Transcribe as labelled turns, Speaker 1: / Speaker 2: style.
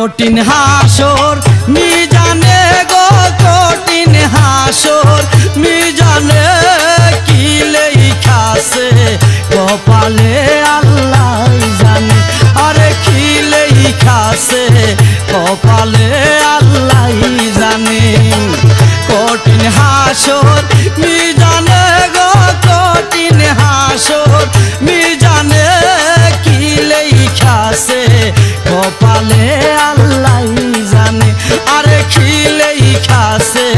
Speaker 1: কঠিন হাসর, মিজানে গো কঠিন হাসর, মিজানে কি লেখাছে কপালে আল্লাহ জানে, আরে কি লেখাছে কপালে আল্লাহ জানে। কঠিন হাসর, মিজানে গো কঠিন হাসর, মিজানে কি লেখাছে কপালে আরে খিলেই খাসে